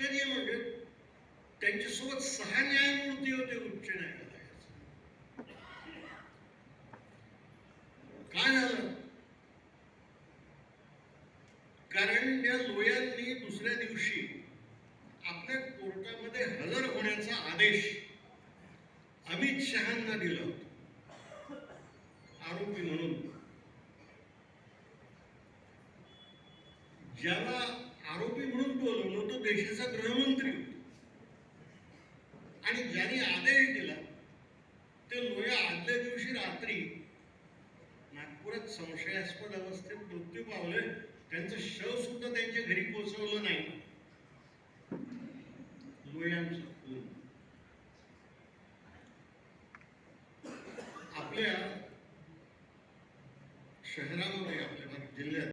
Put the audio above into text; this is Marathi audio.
आश्चर्य म्हणजे त्यांच्यासोबत सहा न्यायमूर्ती होते उच्च न्यायालयाचे. काय झालं? कारण त्या लोयांनी दुसऱ्या दिवशी आपल्या कोर्टामध्ये हजर होण्याचा आदेश अमित शहांना दिला होता. आरोपी म्हणून. ज्याला आरोपी म्हणून बोलवलं तो देशाचा गृहमंत्री होता. आणि ज्याने आदेश दिला ते लोया आदल्या दिवशी रात्री नागपुरात संशयास्पद अवस्थेत मृत्यू पावले. त्यांचं शव सुद्धा त्यांच्या घरी पोहोचवलं नाही. लोयांचं खून. आपल्या शहरामध्ये आपल्या जिल्ह्यात